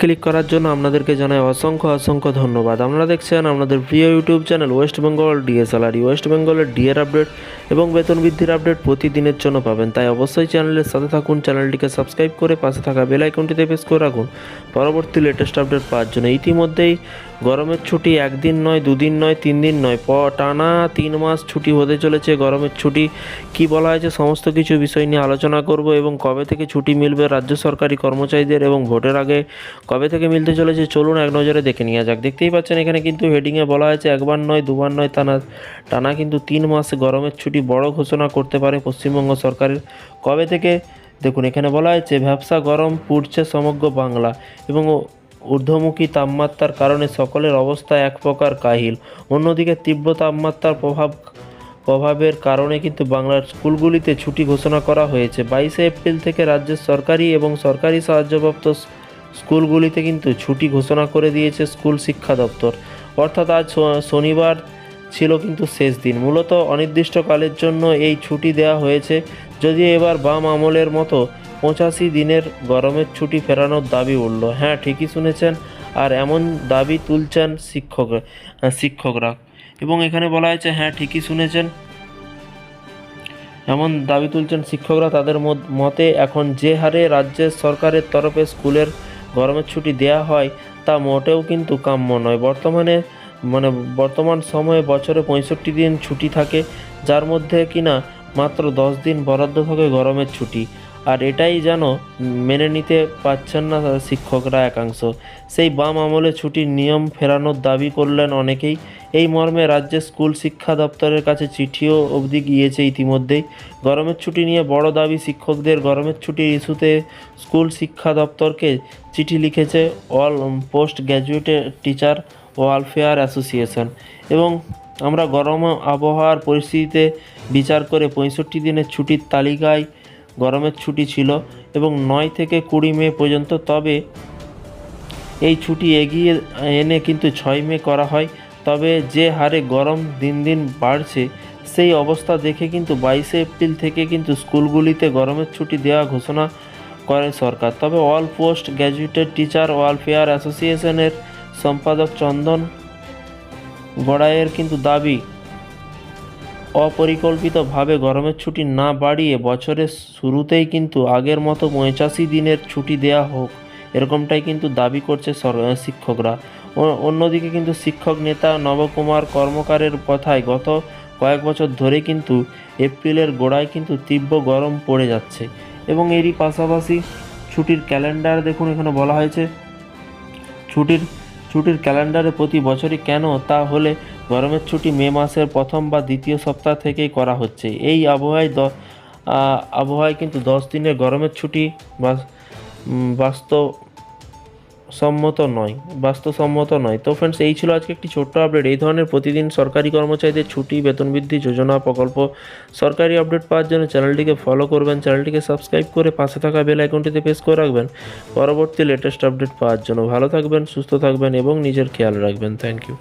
Click করার জন্য আপনাদেরকে জানাই অসংখ্য অসংখ্য ধন্যবাদ। আপনারা দেখছেন আপনাদের প্রিয় ইউটিউব চ্যানেল ওয়েস্ট বেঙ্গল ডিএসএলআরই ওয়েস্ট বেঙ্গলের ডিএর আপডেট এবং বেতন বৃদ্ধির আপডেট প্রতিদিনের জন্য পাবেন। তাই অবশ্যই চ্যানেলের সাথে থাকুন চ্যানেলটিকে সাবস্ক্রাইব করে পাশে থাকা বেল আইকনটিতে প্রেস করে রাখুন। পরবর্তী লেটেস্ট আপডেট পাওয়ার জন্য ইতিমধ্যেই গরমের ছুটি একদিন নয়, দুদিন নয় তিন দিন নয়। প, টানা তিন মাস ছুটি হতে চলেছে গরমের ছুটি। কি বলা হয়েছে সমস্ত কিছু বিষয় নিয়ে আলোচনা করব এবং কবে থেকে ছুটি মিলবে রাজ্য সরকারি কর্মচারীদের এবং ভোটের আগে কবে থেকে মিলতে চলেছে চলুন এক নজরে দেখে নেওয়া যাক। দেখতেই পাচ্ছেন এখানে কিন্তু হেডিংয়ে বলা হয়েছে একবার নয়, দুবার নয়, টানা টানা কিন্তু তিন মাস গরমের ছুটি বড় ঘোষণা করতে পারে পশ্চিমবঙ্গ সরকারের। কবে থেকে? দেখুন, এখানে বলা হয়েছে ভ্যাবসা গরম, পুড়ছে সমগ্র বাংলা এবং ঊর্ধ্বমুখী তাপমাত্রার কারণে সকলের অবস্থা এক প্রকার কাহিল। অন্যদিকে তীব্র তাপমাত্রার প্রভাব, প্রভাবের কারণে কিন্তু বাংলার স্কুলগুলিতে ছুটি ঘোষণা করা হয়েছে। বাইশে এপ্রিল থেকে রাজ্যের সরকারি এবং সরকারি সাহায্যপ্রাপ্ত স্কুলগুলিতে কিন্তু ছুটি ঘোষণা করে দিয়েছে স্কুল শিক্ষা দপ্তর। অর্থাৎ আজ শনিবার ছিল কিন্তু শেষ দিন। মূলত অনির্দিষ্টকালের জন্য এই ছুটি দেওয়া হয়েছে। যদিও এবার বাম আমলের মতো পঁচাশি দিনের গরমের ছুটি ফেরানোর দাবি উঠল। হ্যাঁ ঠিকই শুনেছেন। আর এমন দাবি তুলছেন শিক্ষক শিক্ষকরা। এবং এখানে বলা হয়েছে হ্যাঁ ঠিকই শুনেছেন। এমন দাবি তুলছেন শিক্ষকরা। তাদের মত- এখন যে হারে রাজ্যের সরকারের তরফে স্কুলের গরমের ছুটি দেয়া হয়, তা মোটেও কিন্তু কাম্য নয়। বর্তমানে মানে বর্তমান সময়ে বছরে পঁয়ষট্টি দিন ছুটি থাকে, যার মধ্যে কিনা মাত্র দশ দিন বরাদ্দ থাকে গরমের ছুটি। আর এটাই যেন মেনে নিতে পারছেন না শিক্ষকরা একাংশ। সেই বাম আমলে ছুটির নিয়ম ফেরানোর দাবি করলেন অনেকেই। এই মর্মে রাজ্যের স্কুল শিক্ষা দপ্তরের কাছে চিঠিও অবধি গিয়েছে ইতিমধ্যেই। গরমের ছুটি নিয়ে বড় দাবি শিক্ষকদের। গরমের ছুটির ইস্যুতে স্কুল শিক্ষা দপ্তরকে চিঠি লিখেছে all post graduate teacher welfare association. এবং আমরা গরম আবহাওয়ার পরিস্থিতিতে বিচার করে পঁয়ষট্টি দিনের ছুটির তালিকায় গরমের ছুটি ছিল এবং নয় থেকে কুড়ি মে পর্যন্ত, তবে এই ছুটি এগিয়ে এনে কিন্তু ছয় মে করা হয়। তবে যে হারে গরম দিন দিন বাড়ছে, সেই অবস্থা দেখে কিন্তু বাইশে এপ্রিল থেকে কিন্তু স্কুলগুলিতে গরমের ছুটি দেওয়া ঘোষণা করে সরকার। তবে all post graduated teacher welfare অ্যাসোসিয়েশনের সম্পাদক চন্দন গড়াইয়ের কিন্তু দাবি অপরিকল্পিতভাবে গরমের ছুটি না বাড়িয়ে বছরের শুরুতেই কিন্তু আগের মতো পঁচাশি দিনের ছুটি দেয়া হোক, এরকমটাই কিন্তু দাবি করছে শিক্ষকরা। অন্যদিকে কিন্তু শিক্ষক নেতা নবকুমার কর্মকারের কথায় গত কয়েক বছর ধরে কিন্তু এপ্রিলের গোড়ায় কিন্তু তীব্র গরম পড়ে যাচ্ছে। এবং এরই পাশাপাশি ছুটির ক্যালেন্ডার দেখুন, এখানে বলা হয়েছে, ছুটির ছুটির ক্যালেন্ডারে প্রতি বছরই কেন তা হলে গরমের ছুটি মে মাসের প্রথম বা দ্বিতীয় সপ্তাহ থেকেই করা হচ্ছে। এই আবহাওয়ায় দ আবহাওয়ায় কিন্তু দশ দিনের গরমের ছুটি বাস- উম, বাস্তব সম্মত নয় বাস্তবসম্মত নয়। তো ফ্রেন্ডস এই ছিল আজকে একটি ছোট্ট আপডেট এই ধরনের প্রতিদিন সরকারি কর্মচারীদের ছুটি বেতন বৃদ্ধি যোজনা প্রকল্প সরকারি আপডেট পাওয়ার জন্য চ্যানেলটিকে ফলো করবেন। চ্যানেলটিকে সাবস্ক্রাইব করে পাশে থাকা বেল আইকনটিতে প্রেস করে রাখবেন। পরবর্তী লেটেস্ট আপডেট পাওয়ার জন্য ভালো থাকবেন সুস্থ থাকবেন এবং নিজের খেয়াল রাখবেন। Thank you